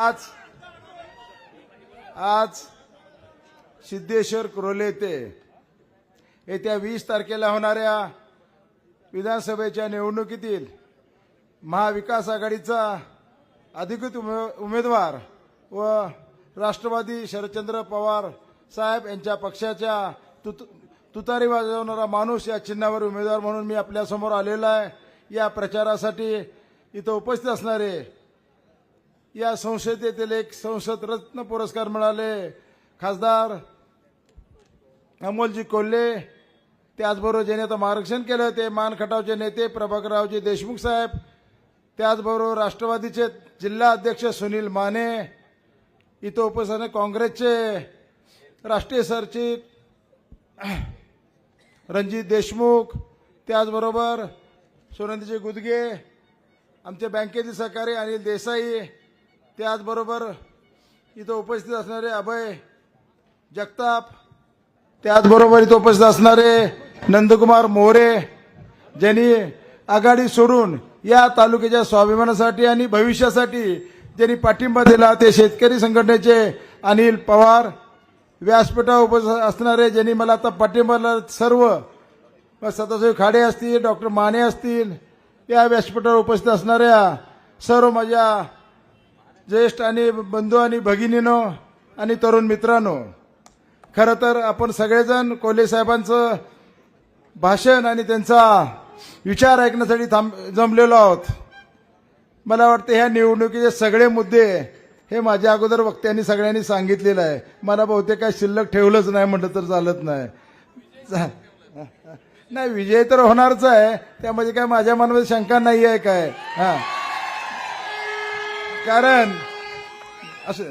आज आज सिद्धेश्वर क्रोले येथे. येत्या वीस तारखेला होणाऱ्या विधानसभेच्या निवडणुकीतील महाविकास आघाडीचा अधिकृत उमे- उमेदवार व राष्ट्रवादी शरदचंद्र पवार साहेब यांच्या पक्षाच्या तुत तुतारी वाजवणारा माणूस या चिन्हावर उमेदवार म्हणून मी आपल्यासमोर आलेला आहे. या प्रचारासाठी इथं उपस्थित असणारे या संसदेतील एक संसद रत्न पुरस्कार मिळाले. खासदार अमोलजी कोल्हे त्याचबरोबर ज्याने आता मार्गदर्शन केलं ते मानखटावचे नेते प्रभाकररावजी देशमुख साहेब त्याचबरोबर राष्ट्रवादीचे जिल्हा अध्यक्ष सुनील माने इथं उपस्थित काँग्रेसचे राष्ट्रीय सरचिट रणजित देशमुख त्याचबरोबर सुनंदजी गुदगे आमचे बँकेचे सहकारी अनिल देसाई त्याचबरोबर इथं उपस्थित असणारे अभय जगताप त्याचबरोबर इथं उपस्थित असणारे नंदकुमार मोरे ज्यांनी आघाडी सोडून या तालुक्याच्या स्वाभिमानासाठी आणि भविष्यासाठी ज्यांनी पाठिंबा दिला ते शेतकरी संघटनेचे अनिल पवार व्यासपीठावर उपस्थित असणारे ज्यांनी मला आता पाठिंबा सर्व सदाशिव खाडे असतील डॉक्टर माने असतील या व्यासपीठावर उपस्थित असणाऱ्या सर्व माझ्या ज्येष्ठ आणि बंधू आणि भगिनीनो आणि तरुण मित्रांनो खरं तर आपण सगळेजण कोल्हे साहेबांचं भाषण आणि त्यांचा विचार ऐकण्यासाठी थांब जमलेलो आहोत. मला वाटतं ह्या निवडणुकीचे सगळे मुद्दे हे माझ्या अगोदर वक्त्यांनी सगळ्यांनी सांगितलेलं आहे. मला बहुतेक काय शिल्लक ठेवलंच नाही म्हटलं तर चालत नाही. नाही विजय तर होणारच आहे. त्यामध्ये काय माझ्या मनामध्ये शंका नाही आहे काय? हा. कारण असं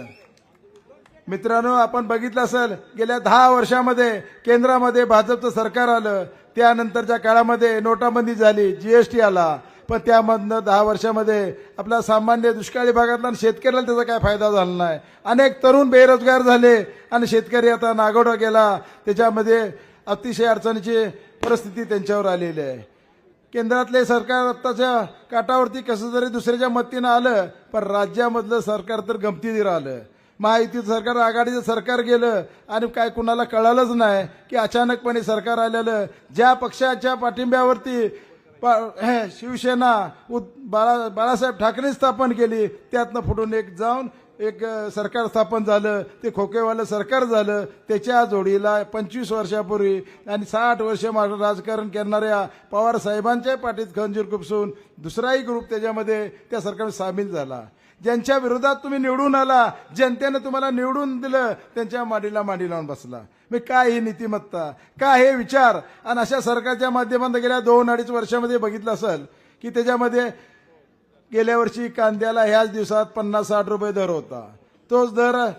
मित्रांनो आपण बघितलं असेल गेल्या दहा वर्षामध्ये केंद्रामध्ये भाजपचं सरकार आलं. त्यानंतरच्या काळामध्ये नोटाबंदी झाली जीएसटी आला. पण त्यामधनं दहा वर्षामध्ये आपला सामान्य दुष्काळी भागातला शेतकऱ्याला त्याचा काय फायदा झाला नाही. अनेक तरुण बेरोजगार झाले आणि शेतकरी आता नागोडा गेला. त्याच्यामध्ये अतिशय अडचणीची परिस्थिती त्यांच्यावर आलेली आहे. केंद्रातले सरकार आत्ताच्या काठावरती कसं जरी दुसऱ्याच्या मतीनं आलं पण राज्यामधलं सरकार तर गमतीत आलं. महायुतीचं सरकार आघाडीचं सरकार गेलं आणि काय कुणाला कळालंच नाही की अचानकपणे सरकार आलेलं. ज्या पक्षाच्या पाठिंब्यावरती पा- शिवसेना उद- बाळा बाळासाहेब ठाकरे स्थापन केली त्यातनं फुटून एक जाऊन एक सरकार स्थापन झालं ते खोकेवालं सरकार झालं त्याच्या जोडीला पंचवीस वर्षापूर्वी आणि साठ वर्ष मागं राजकारण करणाऱ्या पवार साहेबांच्या पाठीत खंजीर खुपसून दुसराही ग्रुप त्याच्यामध्ये त्या सरकार सामील झाला. ज्यांच्या विरोधात तुम्ही निवडून आला जनतेनं तुम्हाला निवडून दिलं त्यांच्या माडीला माडी लावून बसला. मी काय ही नीतिमत्ता काय हे विचार? आणि अशा सरकारच्या माध्यमातून गेल्या दोन अडीच वर्षामध्ये बघितलं असेल की त्याच्यामध्ये गेल्या वर्षी कांद्याला ह्याच दिवसात पन्नास साठ रुपये दर होता. तोच दर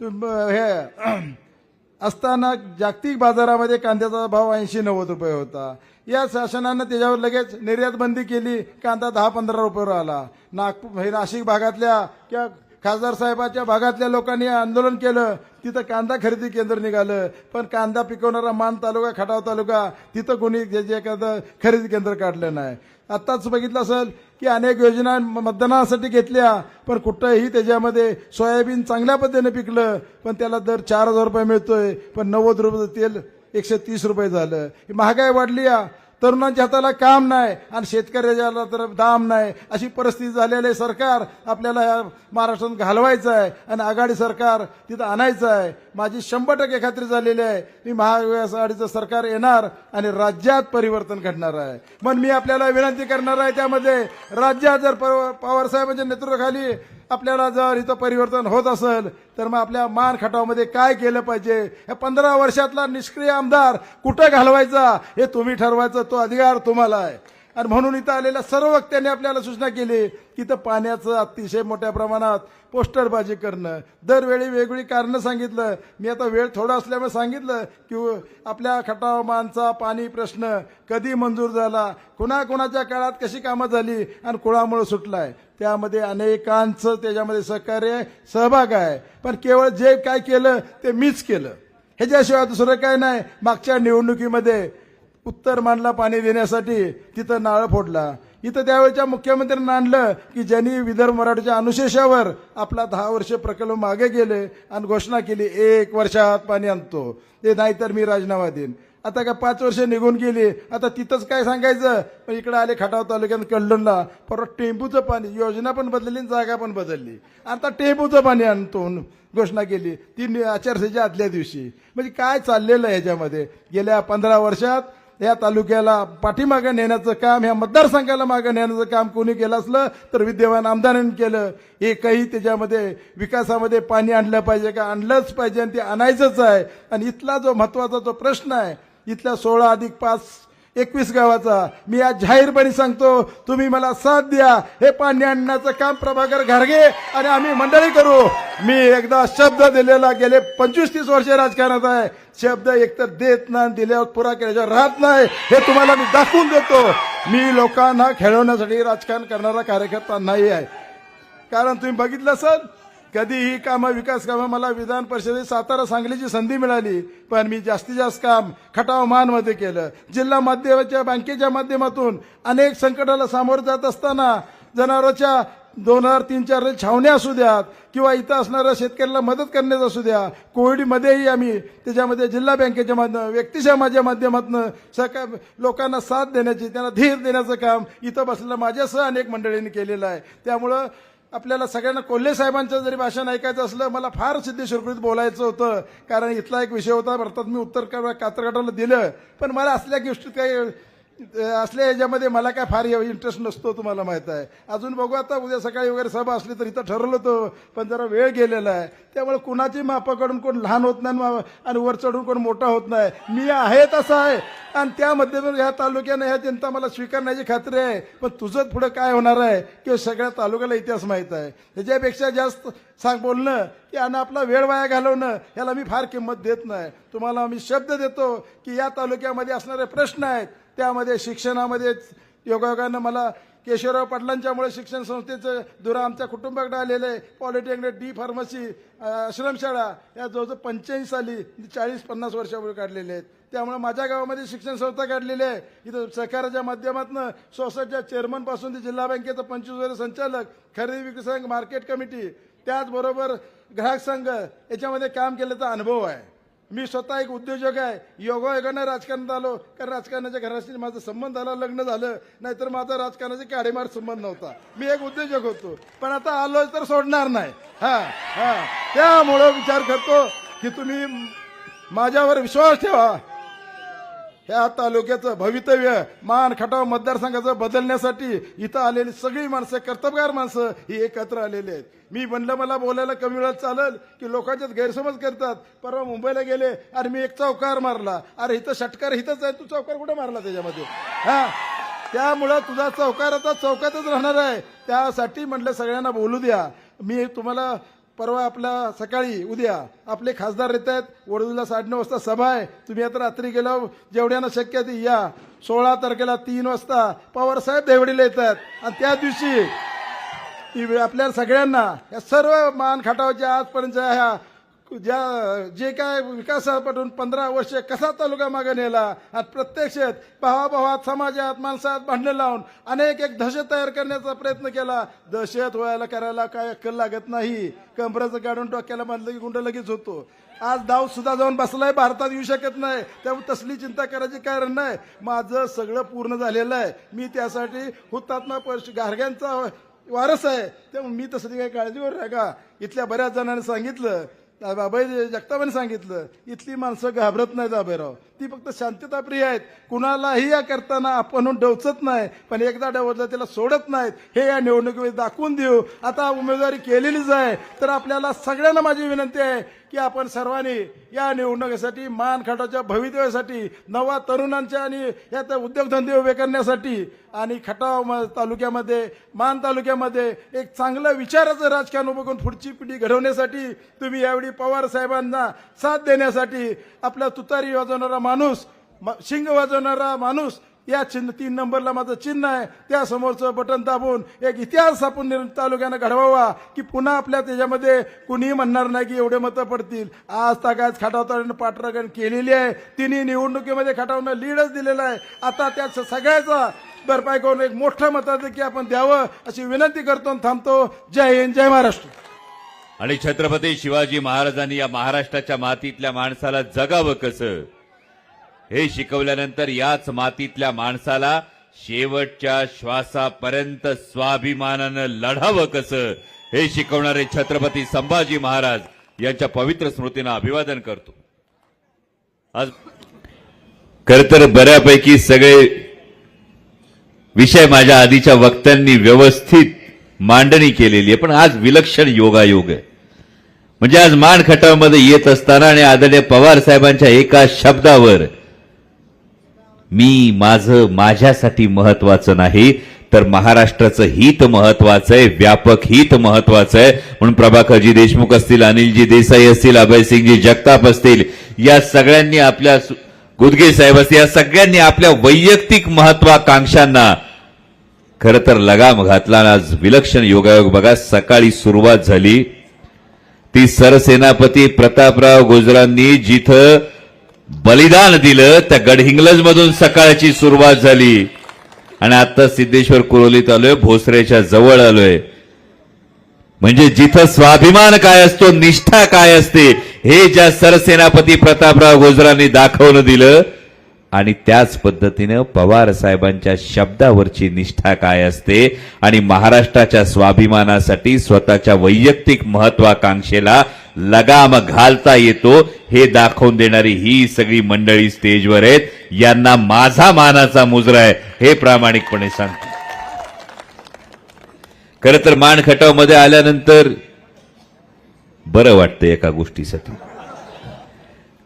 तुम- हे असताना जागतिक बाजारामध्ये कांद्याचा भाव ऐंशी नव्वद रुपये होता. या शासनानं त्याच्यावर लगेच निर्यात बंदी केली कांदा दहा पंधरा रुपयावर आला नागपूर हे नाशिक भागातल्या किंवा खासदार साहेबाच्या भागातल्या लोकांनी आंदोलन केलं तिथं कांदा खरेदी केंद्र निघालं. पण कांदा पिकवणारा मान तालुका खटाव तालुका तिथं कोणी जे एखादं खरेदी केंद्र काढलं नाही. आत्ताच बघितलं असेल की अनेक योजना मतदानासाठी घेतल्या पण कुठंही त्याच्यामध्ये सोयाबीन चांगल्या पद्धतीने पिकलं पण त्याला दर चार हजार रुपये मिळतोय पण नव्वद रुपये तेल एकशे तीस रुपये झालं. ही महागाई वाढली या. तरुणांच्या हाताला काम नाही आणि शेतकऱ्याच्या तर दाम नाही. अशी परिस्थिती झालेली आहे. सरकार आपल्याला महाराष्ट्रात घालवायचं आहे आणि आघाडी सरकार तिथं आणायचं आहे. माझी शंभर टक्के खात्री झालेली आहे. मी महाविकास आघाडीचं सरकार येणार आणि राज्यात परिवर्तन घडणार आहे. मग मी आपल्याला विनंती करणार आहे त्यामध्ये राज्यात जर पवारसाहेबांच्या नेतृत्वाखाली आपल्याला जर इथं परिवर्तन होत असेल तर मग आपल्या मान खटावमध्ये काय केलं पाहिजे? या पंधरा वर्षातला निष्क्रिय आमदार कुठं घालवायचा? हे तुम्ही ठरवायचं तो अधिकार तुम्हाला आहे. आणि म्हणून इथं आलेल्या सर्व वक्त्यांनी आपल्याला सूचना केली की इथं पाण्याचं अतिशय मोठ्या प्रमाणात पोस्टरबाजी करणं. दरवेळी वेगवेगळी कारणं सांगितलं. मी आता वेळ थोडा असल्यामुळे सांगितलं की आपल्या खटावमानचा पाणी प्रश्न कधी मंजूर झाला? कुणाकुणाच्या काळात कशी कामं झाली? आणि कुणामुळे सुटलाय. त्यामध्ये अनेकांचं त्याच्यामध्ये सहकार्य सहभाग आहे. पण केवळ जे काय केलं ते मीच केलं. ह्याच्याशिवाय दुसरं काय नाही. मागच्या निवडणुकीमध्ये उत्तर मानला पाणी देण्यासाठी तिथं नाळं फोडला. इथं त्यावेळच्या मुख्यमंत्र्यांना आणलं की ज्यांनी विदर्भ मराठीच्या अनुशेषावर आपला दहा वर्ष प्रकल्प मागे गेले आणि घोषणा केली एक वर्षात पाणी आणतो. ते नाहीतर मी राजीनामा देईन. आता काय पाच वर्ष निघून गेली आता तिथंच काय सांगायचं? पण इकडे आले खटाव तालुक्यात कळडणला परत टेंबूचं पाणी योजना पण बदलली आणि जागा पण बदलली. आता टेंबूचं पाणी आणतो घोषणा केली ती आचारसंहिता आदल्या दिवशी. म्हणजे काय चाललेलं आहे गेल्या पंधरा वर्षात या तालुक्याला पाठीमागं नेण्याचं काम ह्या मतदारसंघाला मागं नेण्याचं काम कोणी केलं असलं तर विद्यमान आमदारांनी केलं. हे काही त्याच्यामध्ये विकासामध्ये पाणी आणलं पाहिजे का? आणलंच पाहिजे आणि ते आणायचंच आहे. आणि इथला जो महत्त्वाचा जो प्रश्न आहे इथल्या सोळा अधिक पाच एकवीस गावाचा. मी आज जाहीरपणे सांगतो तुम्ही मला साथ द्या. हे पाणी आणण्याचं काम प्रभाकर घारगे आणि आम्ही मंडळी करू. मी एकदा शब्द दिलेला गेले पंचवीस तीस वर्ष राजकारणात आहे. शब्द एकतर देत नाही दिल्यावर पुरा केल्याशिवाय राहत नाही. हे तुम्हाला मी दाखवून देतो. मी लोकांना खेळवण्यासाठी राजकारण करणारा कार्यकर्ता नाही आहे. कारण तुम्ही बघितलं सर कधी ही कामं विकास कामं मला विधान परिषदेत सातारा सांगलीची संधी मिळाली पण मी जास्तीत जास्त काम खटाव मानमध्ये केलं. जिल्हा माध्यमाच्या बँकेच्या माध्यमातून अनेक संकटाला सामोरं जात असताना जनावरांच्या दोन हजार तीन चार छावण्या असू द्यात किंवा इथं असणाऱ्या शेतकऱ्याला मदत करण्यात असू द्या कोविडमध्येही आम्ही त्याच्यामध्ये जिल्हा बँकेच्या माध्यम व्यक्ती माध्यमातून सका लोकांना साथ देण्याची त्यांना धीर देण्याचं काम इथं बसलेलं माझ्यासह अनेक मंडळींनी केलेलं आहे. त्यामुळं आपल्याला सगळ्यांना कोल्हे साहेबांचं जरी भाषण ऐकायचं असलं मला फार सिद्धेश्वरपुरीत बोलायचं होतं. कारण इथला एक विषय होता भारतात मी उत्तर कात्रगटाला दिलं. पण मला असल्या गोष्टीत काही असल्या याच्यामध्ये मला काय फार इंटरेस्ट नसतो तुम्हाला माहीत आहे. अजून बघू आता उद्या सकाळी वगैरे सभा असली तर इथं ठरवलं होतं पण जरा वेळ गेलेला आहे. त्यामुळे कुणाची मापाकडून कोण लहान होत नाही आणि वर चढून कोण मोठा होत नाही. मी आहे तसा आहे. आणि त्या माध्यमातून ह्या तालुक्यानं ह्या जनता मला स्वीकारण्याची खात्री आहे. पण तुझंच पुढं काय होणार आहे किंवा सगळ्या तालुक्याला इतिहास माहीत आहे. त्याच्यापेक्षा जास्त सांग बोलणं की आणि आपला वेळ वाया घालवणं ह्याला मी फार किंमत देत नाही. तुम्हाला मी शब्द देतो की या तालुक्यामध्ये असणारे प्रश्न आहेत त्यामध्ये शिक्षणामध्ये योगायोगानं मला केशवराव पाटलांच्यामुळे शिक्षण संस्थेचं दुरा आमच्या कुटुंबाकडे आलेलं आहे. पॉलिटेक्निक डी फार्मसी आश्रमशाळा या जवळजवळ पंच्याऐंशी साली चाळीस पन्नास वर्षापूर्वी काढलेले आहेत. त्यामुळे माझ्या गावामध्ये शिक्षण संस्था काढलेली आहे. इथं सहकाराच्या माध्यमातून सोसायटीच्या चेअरमनपासून ते जिल्हा बँकेचं पंचवीस वर्ष संचालक खरेदी विक्री संघ मार्केट कमिटी त्याचबरोबर ग्राहक संघ याच्यामध्ये काम केल्याचा अनुभव आहे. मी स्वतः एक उद्योजक आहे. योगायोगानं राजकारणात आलो? कारण राजकारणाच्या घराशी माझा संबंध आला लग्न झालं. नाहीतर माझा राजकारणाचा काडेमार संबंध नव्हता. मी एक उद्योजक होतो. पण आता आलोय तर सोडणार नाही. हा हा. त्यामुळं विचार करतो की तुम्ही माझ्यावर विश्वास ठेवा. ह्या तालुक्याचं भवितव्य मान खटाव मतदारसंघाचं बदलण्यासाठी इथं आलेली सगळी माणसं कर्तबगार माणसं ही एकत्र आलेली आहेत. मी म्हणलं मला बोलायला कमी वेळात चालेल की लोकांच्यात गैरसमज करतात. परवा मुंबईला गेले अरे मी एक चौकार मारला. अरे इथं षटकार इथंच आहे तू चौकार कुठे मारला त्याच्यामध्ये? हा? त्यामुळं तुझा चौकार आता चौकातच राहणार आहे. त्यासाठी म्हटलं सगळ्यांना बोलू द्या. मी तुम्हाला परवा आपला सकाळी उद्या आपले खासदार येत आहेत. वडोदीला साडेनऊ वाजता सभा आहे. तुम्ही आता रात्री गेलो जेवढ्यानं शक्य आहे ते या. सोळा तारखेला तीन वाजता पवार साहेब देवडीला येतात आणि त्या दिवशी आपल्या सगळ्यांना या सर्व मान खटावच्या आजपर्यंत ह्या ज्या जे काय विकासापटून पंधरा वर्ष कसा तालुका मागे नेला आणि प्रत्यक्षात भावाभावात समाजात माणसात भांडणं लावून अनेक एक दहशत तयार करण्याचा प्रयत्न केला. दहशत व्हायला करायला काय अक्कल लागत नाही. कंबराचं काढून डोक्याला बांधलं की गुंड लगेच होतो. आज दाव सुद्धा जाऊन बसलाय भारतात येऊ शकत नाही. त्यामुळे तसली चिंता करायची कारण नाही. माझं सगळं पूर्ण झालेलं आहे. मी त्यासाठी हुतात्मा परश गारग्यांचा वारस आहे. त्यामुळे मी तसं काही काळजीवर राहा. का इथल्या बऱ्याच जणांनी सांगितलं बाबाई जगतापाने सांगितलं इथली माणसं घाबरत नाहीत अभयराव ती फक्त शांतताप्रिय आहेत. कुणालाही या करताना आपण डवचत नाही पण एकदा डवचलं त्याला सोडत नाहीत. हे या निवडणुकीमध्ये दाखवून देऊ. आता उमेदवारी केलेलीच आहे. तर आपल्याला सगळ्यांना माझी विनंती आहे की आपण सर्वांनी या निवडणुकीसाठी मानखटाच्या भवितव्यासाठी नवा तरुणांच्या आणि यात उद्योगधंदे उभे करण्यासाठी आणि खटाव तालुक्यामध्ये मान तालुक्यामध्ये एक चांगलं विचाराचं राजकारण उभं करून पुढची पिढी घडवण्यासाठी तुम्ही यावेळी पवार साहेबांना साथ देण्यासाठी आपला तुतारी वाजवणारा माणूस म- शिंग वाजवणारा माणूस या चिन्ह तीन नंबरला माझं चिन्ह आहे. त्या समोरचं बटन दाबून एक इतिहास आपण निर्- तालुक्यानं घडवावा की पुन्हा आपल्या त्याच्यामध्ये कुणीही म्हणणार नाही की एवढे मतं पडतील. आज तागायत खटावताना पाठराखण केलेली आहे. तिन्ही निवडणुकीमध्ये खटावनं लीडच दिलेलं आहे. आता त्या सगळ्याचा भरपाई करून एक मोठं मताधिक्य आपण द्यावं अशी विनंती करतो आणि थांबतो. जय हिंद जय महाराष्ट्र. आणि छत्रपती शिवाजी महाराजांनी या महाराष्ट्राच्या मातीतल्या माणसाला जगावं कसं? हे शिकवल्यानंतर याच मातीतल्या माणसाला शेवटच्या श्वासापर्यंत स्वाभिमानानं लढावं कसं? हे शिकवणारे छत्रपती संभाजी महाराज यांच्या पवित्र स्मृतींना अभिवादन करतो. आज खर तर बऱ्यापैकी सगळे विषय माझ्या आधीच्या वक्त्यांनी व्यवस्थित मांडणी केलेली आहे पण आज विलक्षण योगायोग आहे. म्हणजे आज मान खटावमध्ये येत असताना आणि आदरणीय पवार साहेबांच्या एका शब्दावर मी माझं माझ्यासाठी महत्वाचं नाही तर महाराष्ट्राचं हित महत्वाचं आहे व्यापक हित महत्वाचं आहे. म्हणून प्रभाकरजी देशमुख असतील अनिलजी देसाई असतील अभयसिंगजी जगताप असतील या सगळ्यांनी आपल्या गुदगे साहेब असतील या सगळ्यांनी आपल्या वैयक्तिक महत्वाकांक्षांना खरं तर लगाम घातला. आज विलक्षण योगायोग बघा सकाळी सुरुवात झाली. ती सरसेनापती प्रतापराव गुजरांनी जिथं बलिदान दिलं त्या गडहिंग्लज मधून सकाळची सुरुवात झाली. आणि आता सिद्धेश्वर कुरोलीत आलोय भोसरेच्या जवळ आलोय. म्हणजे जिथं स्वाभिमान काय असतो निष्ठा काय असते हे ज्या सरसेनापती प्रतापराव गोजरांनी दाखवून दिलं आणि त्याच पद्धतीनं पवार साहेबांच्या शब्दावरची निष्ठा काय असते आणि महाराष्ट्राच्या स्वाभिमानासाठी स्वतःच्या वैयक्तिक महत्वाकांक्षेला लगाम घालता येतो हे दाखवून देणारी ही सगळी मंडळी स्टेजवर आहेत. यांना माझा मानाचा मुजरा आहे हे प्रामाणिकपणे सांगतो. खरं तर मान खटावमध्ये आल्यानंतर बरं वाटतं एका गोष्टीसाठी.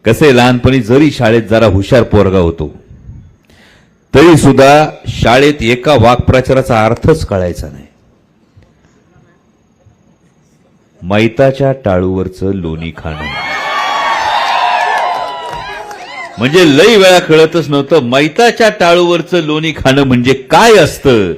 कसे लहानपणी जरी शाळेत जरा हुशार पोरगा होतो तरी सुद्धा शाळेत एका वाक्प्रचाराचा अर्थच कळायचा नाही. मैताच्या टाळूवरचं लोणी खाणं. म्हणजे लई वेळा कळतच नव्हतं मैताच्या टाळूवरचं लोणी खाणं म्हणजे काय असतं?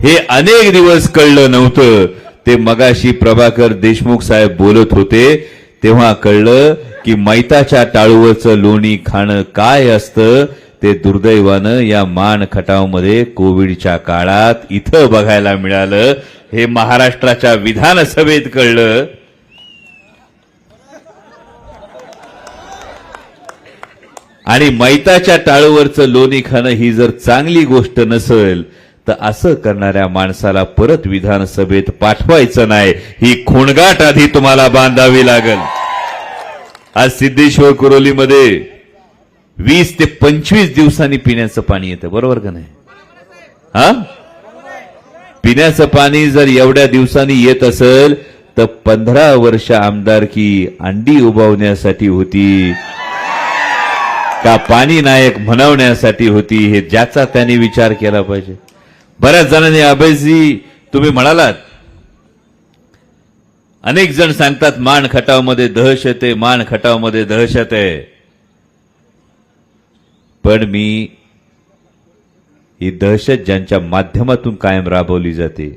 हे अनेक दिवस कळलं नव्हतं. ते मगाशी प्रभाकर देशमुख साहेब बोलत होते तेव्हा कळलं की मैताच्या टाळूवरचं लोणी खाणं काय असतं? ते दुर्दैवानं या मान खटावमध्ये कोविडच्या काळात इथं बघायला मिळालं. हे महाराष्ट्राच्या विधानसभेत कळलं. आणि मैताच्या टाळूवरचं लोणी खाणं ही जर चांगली गोष्ट नसेल तर असं करणाऱ्या माणसाला परत विधानसभेत पाठवायचं नाही. ही खुणगाट आधी तुम्हाला बांधावी लागल. आज सिद्धेश्वर कुरोलीमध्ये वीस ते पंचवीस दिवसांनी पिण्याचं पाणी येतं. बरोबर का नाही? हा? पिण्याचं पाणी जर एवढ्या दिवसांनी येत असेल तर पंधरा वर्ष आमदारकी अंडी उभावण्यासाठी होती. का पाणी नायक म्हणवण्यासाठी होती हे ज्याचा त्यांनी विचार केला पाहिजे. बऱ्याच जणांनी अभयजी तुम्ही म्हणालात अनेक जण सांगतात मान खटावमध्ये दहशत आहे मान खटावमध्ये दहशत आहे. पण मी ही दहशत ज्यांच्या माध्यमातून कायम राबवली जाते.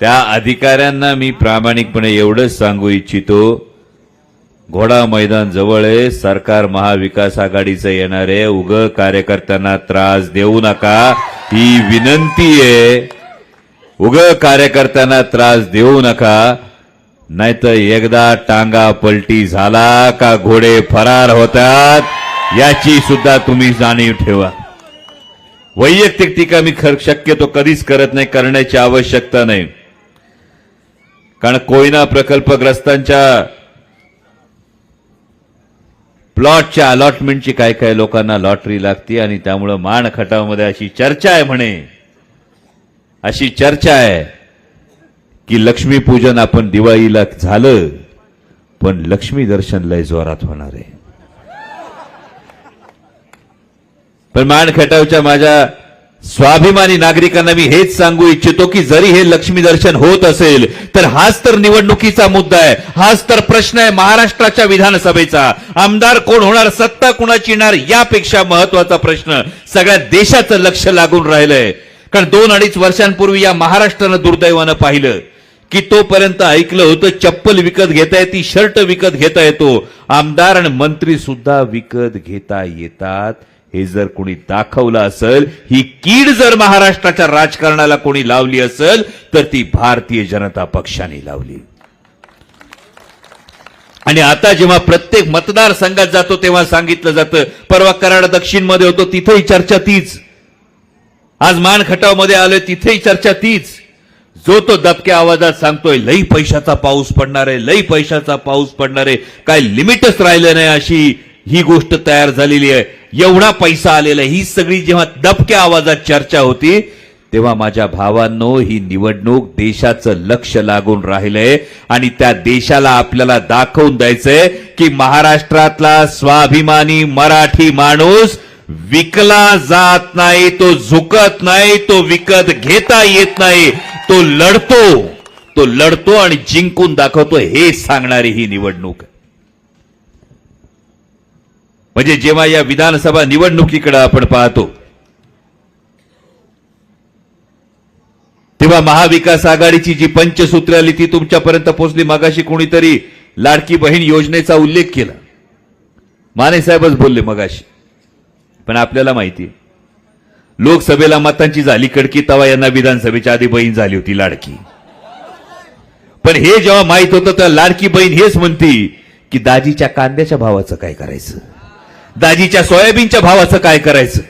त्या अधिकाऱ्यांना मी प्रामाणिकपणे एवढंच सांगू इच्छितो घोडा मैदान जवळ आहे सरकार महाविकास आघाडीचं येणार आहे उग कार्यकर्त्यांना त्रास देऊ नका ही विनंती आहे. उग कार्यकर्त्यांना त्रास देऊ नका नाहीतर एकदा टांगा पलटी झाला का घोडे फरार होतात याची सुद्धा तुम्ही जाणीव ठेवा. वैयक्तिक टीका मी खर शक्यतो कधीच करत नाही करण्याची आवश्यकता नाही. कारण कोयना प्रकल्पग्रस्तांच्या प्लॉटच्या अलॉटमेंटची काय काय लोकांना लॉटरी लागते आणि त्यामुळं मान खटावमध्ये अशी चर्चा आहे म्हणे. अशी चर्चा आहे. की लक्ष्मीपूजन आपण दिवाळीला झालं पण लक्ष्मी दर्शन लय जोरात होणार आहे. पण मान खटावच्या माझ्या स्वाभिमानी नागरिकांना मी हेच सांगू इच्छितो की जरी हे लक्ष्मी दर्शन होत असेल तर हाच तर निवडणुकीचा मुद्दा आहे. हाच तर प्रश्न आहे महाराष्ट्राच्या विधानसभेचा. आमदार कोण होणार सत्ता कुणाची येणार यापेक्षा महत्त्वाचा प्रश्न सगळ्या देशाचं लक्ष लागून राहिलंय. कारण दोन अडीच वर्षांपूर्वी या महाराष्ट्रानं दुर्दैवानं पाहिलं. की तोपर्यंत ऐकलं होतं चप्पल विकत घेता येते शर्ट विकत घेता येतो. आमदार आणि मंत्री सुद्धा विकत घेता येतात. हे जर कोणी दाखवलं असेल ही कीड जर महाराष्ट्राच्या राजकारणाला कोणी लावली असेल तर ती भारतीय जनता पक्षाने लावली. आणि आता जेव्हा प्रत्येक मतदारसंघात जातो तेव्हा सांगितलं जातं परवा कराड दक्षिणमध्ये होतो तिथेही चर्चा तीच. आज मान खटावमध्ये आलोय तिथेही चर्चा तीच. जो तो दबक्या आवाजात सांगतोय लई पैशाचा पाऊस पडणार आहे लई पैशाचा पाऊस पडणार आहे. काय लिमिटच राहिलं नाही अशी ही गोष्ट तयार झालेली आहे. एवढा पैसा आलेला आहे. ही सगळी जेव्हा दबक्या आवाजात चर्चा होती तेव्हा माझ्या भावांनो ही निवडणूक देशाचं लक्ष लागून राहिलंय आणि त्या देशाला आपल्याला दाखवून द्यायचंय की महाराष्ट्रातला स्वाभिमानी मराठी माणूस विकला जात नाही तो झुकत नाही तो विकत घेता येत नाही. तो लढतो तो लढतो आणि जिंकून दाखवतो हे सांगणारी ही निवडणूक. म्हणजे जेव्हा या विधानसभा निवडणुकीकडे आपण पाहतो तेव्हा महाविकास आघाडीची जी पंचसूत्र आली ती तुमच्यापर्यंत पोहोचली. मगाशी कोणीतरी लाडकी बहीण योजनेचा उल्लेख केला. माने साहेबच बोलले मगाशी. पण आपल्याला माहिती लोकसभेला मतांची झाली कडकी तवा यांना विधानसभेच्या आधी बहीण झाली होती लाडकी. पण हे जेव्हा माहीत होतं तर लाडकी बहीण हेच म्हणती की दाजीच्या कांद्याच्या भावाचं काय करायचं? दाजीच्या सोयाबीनच्या भावाचं काय करायचं?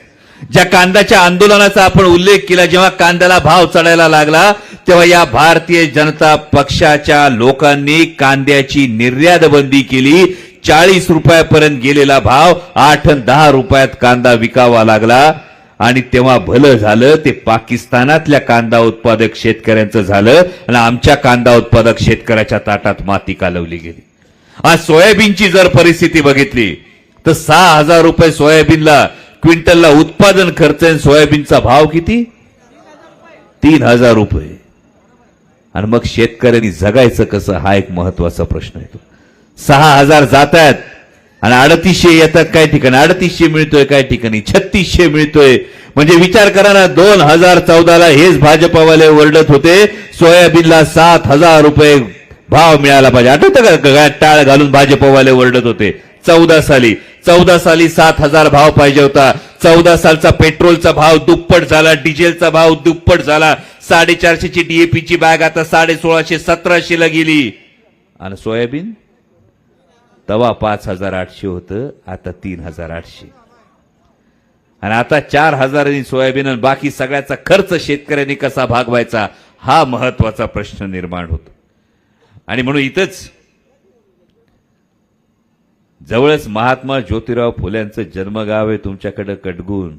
ज्या कांद्याच्या आंदोलनाचा आपण उल्लेख केला जेव्हा कांद्याला भाव चढायला लागला तेव्हा या भारतीय जनता पक्षाच्या लोकांनी कांद्याची निर्यात बंदी केली. चाळीस रुपयापर्यंत गेलेला भाव आठ दहा रुपयात कांदा विकावा लागला. आणि तेव्हा भलं झालं ते पाकिस्तानातल्या कांदा उत्पादक शेतकऱ्यांचं झालं आणि आमच्या कांदा उत्पादक शेतकऱ्याच्या ताटात माती कालवली गेली. आज सोयाबीनची जर परिस्थिती बघितली तर सहा हजार रुपये सोयाबीनला क्विंटलला उत्पादन खर्च आहे सोयाबीनचा भाव किती? तीन हजार रुपये. आणि मग शेतकऱ्यांनी जगायचं कसं हा एक महत्त्वाचा प्रश्न येतो सहा हजार जात आहेत आणि अडतीसशे येतात काय ठिकाणी? अडतीसशे मिळतोय काय ठिकाणी? छत्तीसशे मिळतोय. म्हणजे विचार करा ना दोन हजार चौदाला हेच भाजपावाले ओरडत होते सोयाबीनला सात हजार रुपये भाव मिळाला पाहिजे. आठवतं का टाळ घालून भाजपवाले ओरडत होते? चौदा साली. चौदा साली सात हजार भाव पाहिजे होता. चौदा सालचा पेट्रोलचा भाव दुप्पट झाला डिझेलचा भाव दुप्पट झाला. साडेचारशेची डीएपीची बॅग आता साडे सोळाशे सतराशेला गेली. आणि सोयाबीन? तवा पाच हजार आठशे होतं आता तीन हजार आठशे. आणि आता चार हजारांनी सोयाबीन आणि बाकी सगळ्याचा खर्च शेतकऱ्यांनी कसा भागवायचा हा महत्त्वाचा प्रश्न निर्माण होतो. आणि म्हणून इथंच जवळच महात्मा ज्योतिराव फुल्यांचं जन्मगाव आहे तुमच्याकडं कटगुण.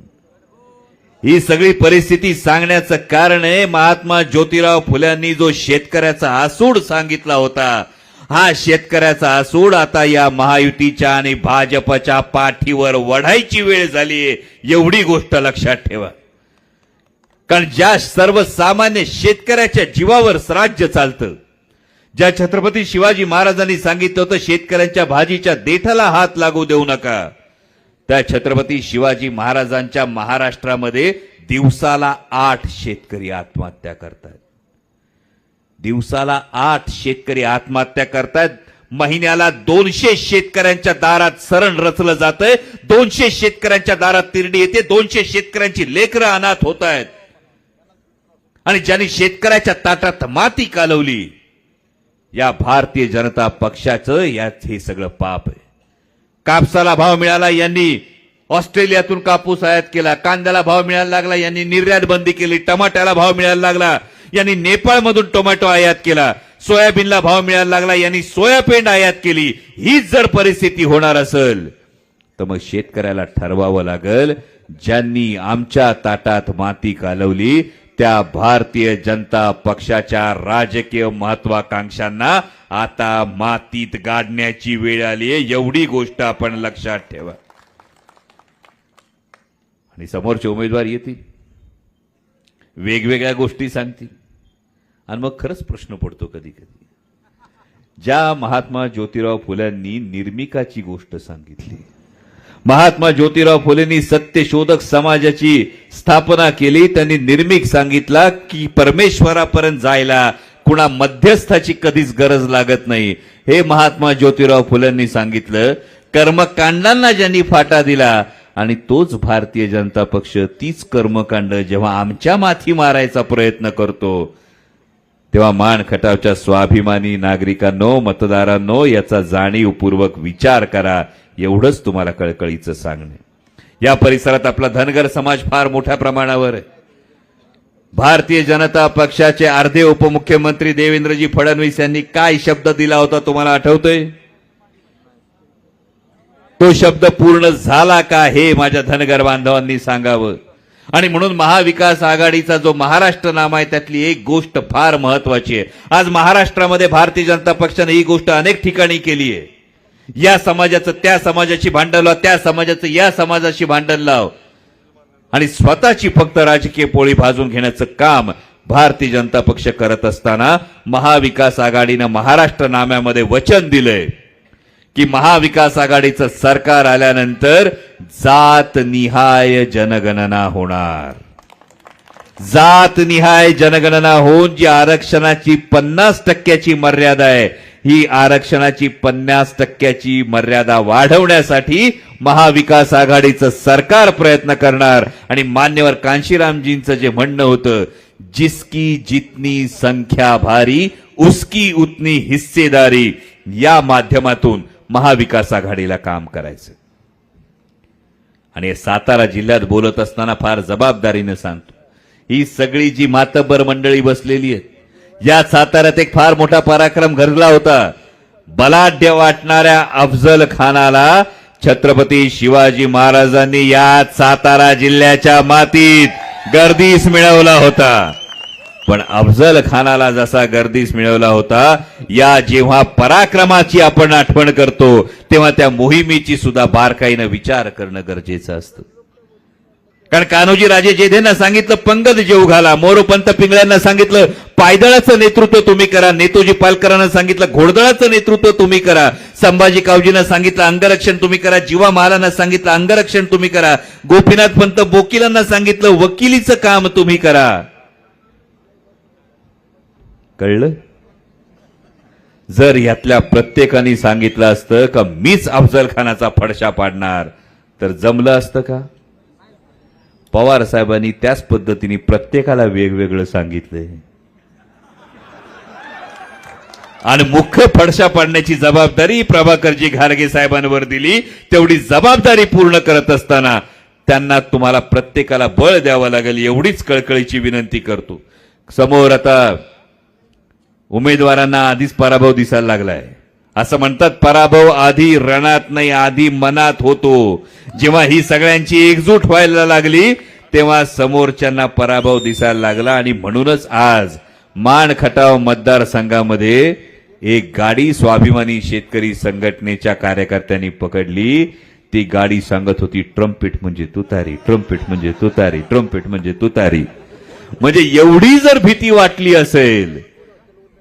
ही सगळी परिस्थिती सांगण्याचं कारण आहे महात्मा ज्योतिराव फुल्यांनी जो शेतकऱ्याचा आसूड सांगितला होता हा शेतकऱ्याचा सोड आता या महायुतीच्या आणि भाजपच्या पाठीवर वढायची वेळ झालीये एवढी गोष्ट लक्षात ठेवा. कारण ज्या सर्वसामान्य शेतकऱ्याच्या जीवावर राज्य चालतं ज्या छत्रपती शिवाजी महाराजांनी सांगितलं होतं शेतकऱ्यांच्या भाजीच्या देठाला हात लागू देऊ नका त्या छत्रपती शिवाजी महाराजांच्या महाराष्ट्रामध्ये दिवसाला आठ शेतकरी आत्महत्या करतात. दिवसाला आठ शेतकरी आत्महत्या करतायत. महिन्याला दोनशे शेतकऱ्यांच्या दारात सरण रचलं जातंय. दोनशे शेतकऱ्यांच्या दारात तिरडी येते. दोनशे शेतकऱ्यांची लेकरं अनाथ होत आहेत आणि ज्यांनी शेतकऱ्याच्या ताटात माती कालवली या भारतीय जनता पक्षाचं यात हे सगळं पाप आहे. कापसाला भाव मिळाला यांनी ऑस्ट्रेलियातून कापूस आयात केला. कांद्याला भाव मिळायला लागला यांनी निर्यात बंदी केली. टमाट्याला भाव मिळायला लागला. यांनी नेपाळमधून टोमॅटो आयात केला. सोयाबीनला भाव मिळायला लागला यांनी सोयाबीन आयात केली. हीच जर परिस्थिती होणार असेल तर मग शेतकऱ्याला ठरवावं लागल ज्यांनी आमच्या ताटात माती कालवली त्या भारतीय जनता पक्षाच्या राजकीय महत्वाकांक्षांना आता मातीत गाडण्याची वेळ आली आहे. एवढी गोष्ट आपण लक्षात ठेवा. आणि समोरचे उमेदवार येतील. वेगवेगळ्या गोष्टी सांगतील. आणि मग खरंच प्रश्न पडतो कधी कधी. ज्या महात्मा ज्योतिराव फुल्यांनी निर्मिकाची गोष्ट सांगितली महात्मा ज्योतिराव फुलेंनी सत्यशोधक समाजाची स्थापना केली त्यांनी निर्मिक सांगितला की परमेश्वरापर्यंत जायला कुणा मध्यस्थाची कधीच गरज लागत नाही. हे महात्मा ज्योतिराव फुलेंनी सांगितलं. कर्मकांडांना ज्यांनी फाटा दिला आणि तोच भारतीय जनता पक्ष तीच कर्मकांड जेव्हा आमच्या माथी मारायचा प्रयत्न करतो तेव्हा मान खटावच्या स्वाभिमानी नागरिकांनो मतदारांनो याचा जाणीवपूर्वक विचार करा एवढंच तुम्हाला कळकळीचं सांगणे. या परिसरात आपला धनगर समाज फार मोठ्या प्रमाणावर आहे. भारतीय जनता पक्षाचे अर्धे उपमुख्यमंत्री देवेंद्रजी फडणवीस यांनी काय शब्द दिला होता तुम्हाला आठवतोय? तो शब्द पूर्ण झाला का हे माझ्या धनगर बांधवांनी सांगावं. आणि म्हणून महाविकास आघाडीचा जो महाराष्ट्र नाम आहे त्यातली एक गोष्ट फार महत्वाची आहे. आज महाराष्ट्रामध्ये भारतीय जनता पक्षाने ही गोष्ट अनेक ठिकाणी केली आहे. या समाजाचं त्या समाजाची भांडण लाव त्या समाजाचं या समाजाशी भांडण लाव. आणि स्वतःची फक्त राजकीय पोळी भाजून घेण्याचं काम भारतीय जनता पक्ष करत असताना महाविकास आघाडीनं महाराष्ट्र नाम्यामध्ये वचन दिलंय. की महाविकास आघाडीचं सरकार आल्यानंतर जात निहाय जनगणना होणार. जात निहाय जनगणना होऊन जी आरक्षणाची पन्नास टक्क्याची मर्यादा आहे ही आरक्षणाची पन्नास टक्क्याची मर्यादा वाढवण्यासाठी महाविकास आघाडीचं सरकार प्रयत्न करणार. आणि मान्यवर कांशीरामजींचं जे म्हणणं होतं जिसकी जितनी संख्या भारी उसकी उतनी हिस्सेदारी या माध्यमातून महाविकास आघाडीला काम करायचं. आणि सातारा जिल्ह्यात बोलत असताना फार जबाबदारीनं सांगतो. ही सगळी जी मातब्बर मंडळी बसलेली आहेत या साताऱ्यात एक फार मोठा पराक्रम घडला होता. बलाढ्य वाटणाऱ्या अफजल खानाला छत्रपती शिवाजी महाराजांनी या सातारा जिल्ह्याच्या मातीत गर्दीस मिळवला होता. पण अफजल खानाला जसा गर्दीस मिळवला होता या जेव्हा पराक्रमाची आपण आठवण करतो तेव्हा त्या मोहिमेची सुद्धा बारकाईनं विचार करणं गरजेचं असतं. कारण कान्होजी राजे जेधेंना सांगितलं पंगत जेव घाला. मोरोपंत पिंगळ्यांना सांगितलं पायदळाचं नेतृत्व तुम्ही करा. नेतोजी पालकरांना सांगितलं घोडदळाचं नेतृत्व तुम्ही करा. संभाजी कावजीनं सांगितलं अंगरक्षण तुम्ही करा. जीवा महालांना सांगितलं अंगरक्षण तुम्ही करा. गोपीनाथ पंत बोकिलांना सांगितलं वकिलीचं काम तुम्ही करा. कळलं? जर यातल्या प्रत्येकाने सांगितलं असतं का मीच अफजल खानाचा फडशा पाडणार तर जमलं असतं का? पवार साहेबांनी त्याच पद्धतीने प्रत्येकाला वेगवेगळं सांगितलंय. आणि मुख्य फडशा पाडण्याची जबाबदारी प्रभाकरजी घारगे साहेबांवर दिली तेवढी जबाबदारी पूर्ण करत असताना त्यांना तुम्हाला प्रत्येकाला बळ द्यावं लागेल एवढीच कळकळीची विनंती करतो. समोर आता उमेदवारांना आधीच पराभव दिसायला लागलाय. असं म्हणतात पराभव आधी रणात नाही आधी मनात होतो. जेव्हा ही सगळ्यांची एकजूट व्हायला लागली तेव्हा समोरच्यांना पराभव दिसायला लागला आणि म्हणूनच आज मान खटाव मतदारसंघामध्ये एक गाडी स्वाभिमानी शेतकरी संघटनेच्या कार्यकर्त्यांनी पकडली. ती गाडी सांगत होती ट्रम्पेट म्हणजे तुतारी ट्रम्पेट म्हणजे तुतारी ट्रम्पेट म्हणजे तुतारी. म्हणजे एवढी जर भीती वाटली असेल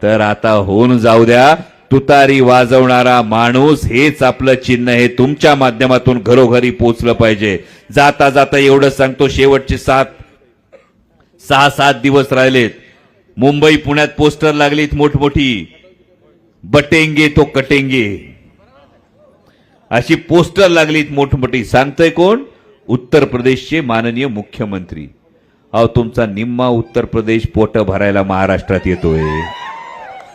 तर आता होऊन जाऊ द्या. तुतारी वाजवणारा माणूस हेच आपलं चिन्ह हे तुमच्या माध्यमातून घरोघरी पोचलं पाहिजे. जाता जाता एवढं सांगतो शेवटचे सात सहा सात दिवस राहिलेत. मुंबई पुण्यात पोस्टर लागलीत मोठमोठी. बटेंगे तो कटेंगे. अशी पोस्टर लागलीत मोठमोठी. सांगतोय कोण? उत्तर प्रदेशचे माननीय मुख्यमंत्री. अहो तुमचा निम्मा उत्तर प्रदेश पोट भरायला महाराष्ट्रात येतोय.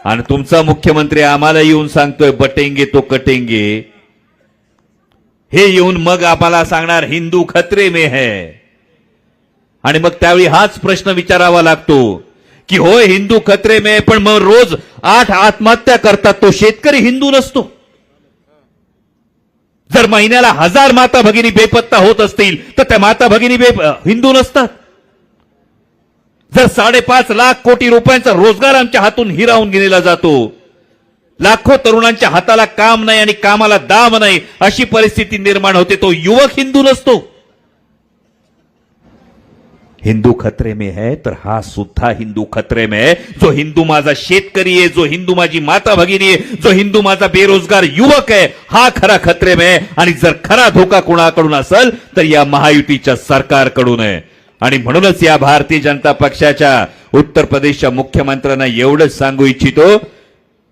आणि तुमचा मुख्यमंत्री आम्हाला येऊन सांगतोय बटेंगे तो कटेंगे. हे येऊन मग आम्हाला सांगणार हिंदू खत्रे मे है. आणि मग त्यावेळी हाच प्रश्न विचारावा लागतो की होय हिंदू खत्रे मे पण मग रोज आठ आत्महत्या करतात तो शेतकरी हिंदू नसतो. जर महिन्याला हजार माता भगिनी बेपत्ता होत असतील तर त्या माता भगिनी बे हिंदू नसतात. जर साडेपाच लाख कोटी रुपयांचा रोजगार आमच्या हातून हिरावून गेलेला जातो लाखो तरुणांच्या हाताला काम नाही आणि कामाला दाम नाही अशी परिस्थिती निर्माण होते तो युवक हिंदू नसतो. हिंदू खतरे में है तर हा सुद्धा हिंदू खतरे में है. जो हिंदू माझा शेतकरी आहे जो हिंदू माझी माता भगिनी आहे जो हिंदू माझा बेरोजगार युवक आहे हा खरा खतरे में आहे. आणि जर खरा धोका कोणाकडून असेल तर या महायुतीच्या सरकारकडून आहे. आणि म्हणूनच या भारतीय जनता पक्षाच्या उत्तर प्रदेशच्या मुख्यमंत्र्यांना एवढंच सांगू इच्छितो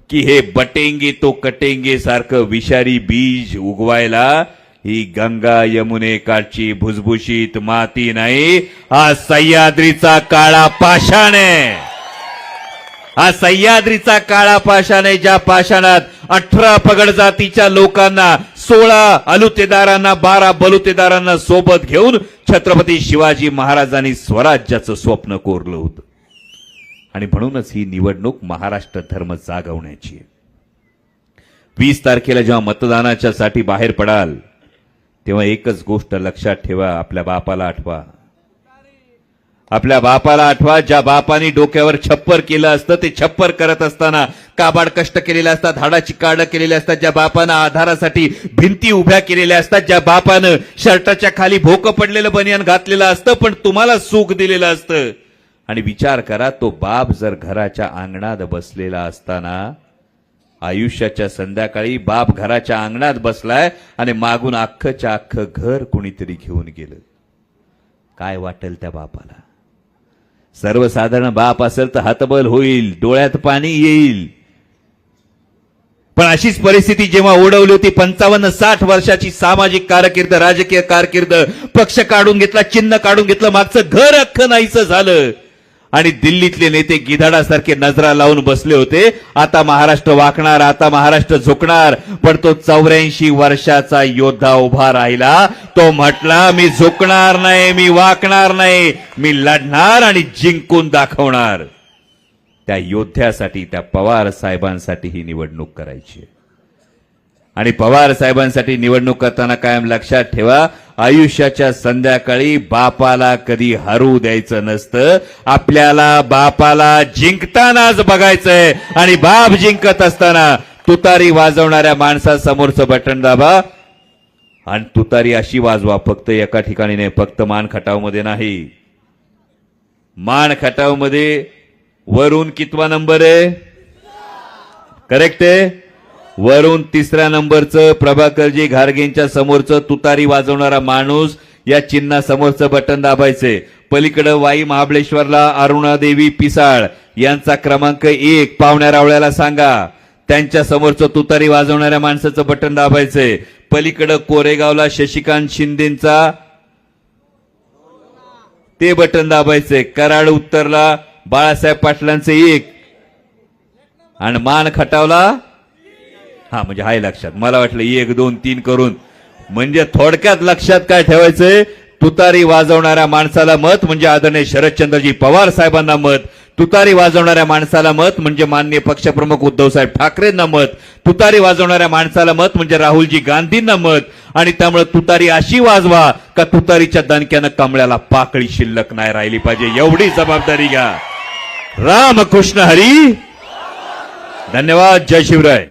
की हे बटेंगे तो कटेंगे सारखं विषारी बीज उगवायला ही गंगा यमुने काठची भुसभुशीत माती नाही. हा सह्याद्रीचा काळा पाषाण आहे. हा सह्याद्रीचा काळा पाषाण आहे ज्या पाषाणात अठरा पगड जातीच्या लोकांना सोळा अलुतेदारांना बारा बलुतेदारांना सोबत घेऊन छत्रपती शिवाजी महाराजांनी स्वराज्याचं स्वप्न कोरलं होतं. आणि म्हणूनच ही निवडणूक महाराष्ट्र धर्म जागवण्याची आहे. वीस तारखेला जेव्हा मतदानाच्या साठी बाहेर पडाल तेव्हा एकच गोष्ट लक्षात ठेवा आपल्या बापाला आठवा. आपल्या बापाला आठवा ज्या बापानी डोक्यावर छप्पर केलं असतं ते छप्पर करत असताना काबाड कष्ट केलेले असतात हाडाची काढ केलेली असतात ज्या बापानं आधारासाठी भिंती उभ्या केलेल्या असतात ज्या बापानं शर्टाच्या खाली भोकं पडलेलं बनियान घातलेलं असतं पण तुम्हाला सुख दिलेलं असतं. आणि विचार करा तो बाप जर घराच्या अंगणात बसलेला असताना आयुष्याच्या संध्याकाळी बाप घराच्या अंगणात बसलाय आणि मागून अख्खच्या अख्खं घर कुणीतरी घेऊन गेलं. काय वाटेल त्या बापाला? सर्वसाधारण बाप असेल तर हतबल होईल डोळ्यात पाणी येईल. पण अशीच परिस्थिती जेव्हा ओढवली होती पंचावन्न साठ वर्षाची सामाजिक कारकीर्द राजकीय कारकीर्द पक्ष काढून घेतला चिन्ह काढून घेतलं मागचं घर अख्खं नाहीचं झालं. आणि दिल्लीतले नेते गिधाडासारखे नजरा लावून बसले होते. आता महाराष्ट्र वाकणार आता महाराष्ट्र झुकणार. पण तो चौऱ्याऐंशी वर्षाचा योद्धा उभा राहिला. तो म्हटला मी झुकणार नाही मी वाकणार नाही. मी लढणार आणि जिंकून दाखवणार. त्या योद्ध्यासाठी त्या पवार साहेबांसाठी ही निवडणूक करायची आणि पवार साहेबांसाठी निवडणूक करताना कायम लक्षात ठेवा आयुष्याच्या संध्याकाळी बापाला कधी हरू द्यायचं नसतं. आपल्याला बापाला जिंकतानाच बघायचंय. आणि बाप जिंकत असताना तुतारी वाजवणाऱ्या माणसासमोरचं बटन दाबा. आणि तुतारी अशी वाजवा फक्त एका ठिकाणी नाही फक्त मान खटावमध्ये नाही. मान खटावमध्ये वरून कितवा नंबर आहे? करेक्ट आहे? वरून तिसऱ्या नंबरचं प्रभाकरजी घारगेंच्या समोरचं तुतारी वाजवणारा माणूस या चिन्हा समोरचं बटन दाबायचे. पलीकडं वाई महाबळेश्वरला अरुणादेवी पिसाळ यांचा क्रमांक एक. पाहुण्या रावळ्याला सांगा. त्यांच्या समोरचं तुतारी वाजवणाऱ्या माणसाचं बटन दाबायचंय पलीकडं कोरेगावला शशिकांत शिंदेचा ते बटन दाबायचंय कराड उत्तरला बाळासाहेब पाटलांचे एक. आणि मान खटावला हा म्हणजे हाय लक्षात. मला वाटलं एक दोन तीन करून. म्हणजे थोडक्यात लक्षात काय ठेवायचंय? तुतारी वाजवणाऱ्या माणसाला मत म्हणजे आदरणीय शरदचंद्रजी पवार साहेबांना मत. तुतारी वाजवणाऱ्या माणसाला मत म्हणजे माननीय पक्षप्रमुख उद्धवसाहेब ठाकरेंना मत. तुतारी वाजवणाऱ्या माणसाला मत म्हणजे राहुलजी गांधींना मत. आणि त्यामुळे तुतारी अशी वाजवा का तुतारीच्या दणक्यानं कमळ्याला पाकळी शिल्लक नाही राहिली पाहिजे. एवढी जबाबदारी घ्या. रामकृष्ण हरी. धन्यवाद. जय शिवराय.